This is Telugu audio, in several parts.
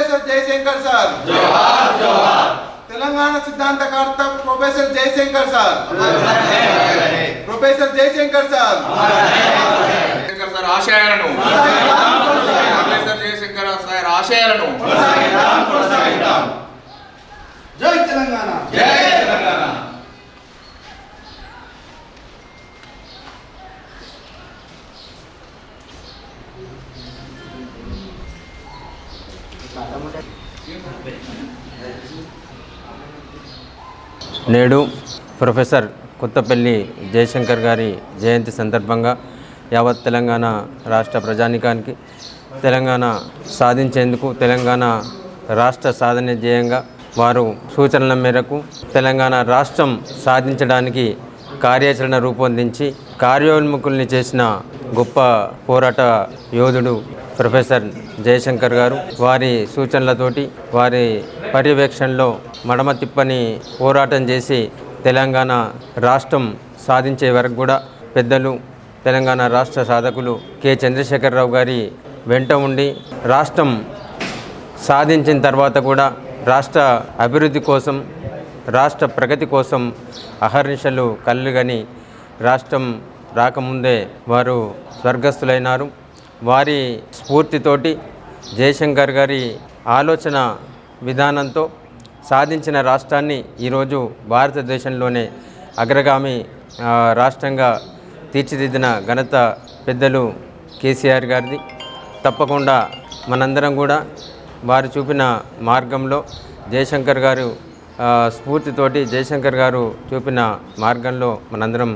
Professor Jayashankar sir. Telangana సిద్ధాంతకర్త professor Jayashankar sir. Professor Jayashankar sir. Sir ఆశయాలను. ప్రొఫెసర్ జయశంకర్ సార్ ఆశయాలను. జై తెలంగాణ. నేడు ప్రొఫెసర్ కొత్తపల్లి జయశంకర్ గారి జయంతి సందర్భంగా యావత్ తెలంగాణ రాష్ట్ర ప్రజానికానికి తెలంగాణ సాధించేందుకు తెలంగాణ రాష్ట్ర సాధన ధ్యేయంగా వారు సూచనల మేరకు తెలంగాణ రాష్ట్రం సాధించడానికి కార్యాచరణ రూపొందించి కార్యోన్ముఖుల్ని చేసిన గొప్ప పోరాట యోధుడు ప్రొఫెసర్ జయశంకర్ గారు వారి సూచనలతోటి వారి పర్యవేక్షణలో మడమ తిప్పని పోరాటం చేసి తెలంగాణ రాష్ట్రం సాధించే వరకు కూడా పెద్దలు తెలంగాణ రాష్ట్ర సాధకులు కె. చంద్రశేఖరరావు గారి వెంట ఉండి రాష్ట్రం సాధించిన తర్వాత కూడా రాష్ట్ర అభివృద్ధి కోసం రాష్ట్ర ప్రగతి కోసం అహర్నిశలు కళ్ళుగని రాష్ట్రం రాకముందే వారు స్వర్గస్థులైనారు. వారి స్ఫూర్తితోటి జయశంకర్ గారి ఆలోచన విధానంతో సాధించిన రాష్ట్రాన్ని ఈరోజు భారతదేశంలోనే అగ్రగామి రాష్ట్రంగా తీర్చిదిద్దిన ఘనత పెద్దలు కేసీఆర్ గారిది. తప్పకుండా మనందరం కూడా వారు చూపిన మార్గంలో జయశంకర్ గారు స్ఫూర్తితోటి జయశంకర్ గారు చూపిన మార్గంలో మనందరం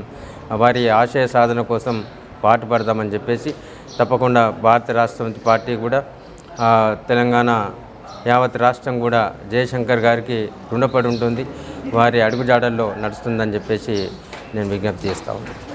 వారి ఆశయ సాధన కోసం పాటుపడదామని చెప్పేసి తప్పకుండా భారత రాష్ట్రం పార్టీ కూడా తెలంగాణ యావత్ రాష్ట్రం కూడా జయశంకర్ గారికి రుణపడి ఉంటుంది. వారి అడుగుజాడల్లో నడుస్తుందని చెప్పేసి నేను విజ్ఞప్తి చేస్తా ఉన్నాను.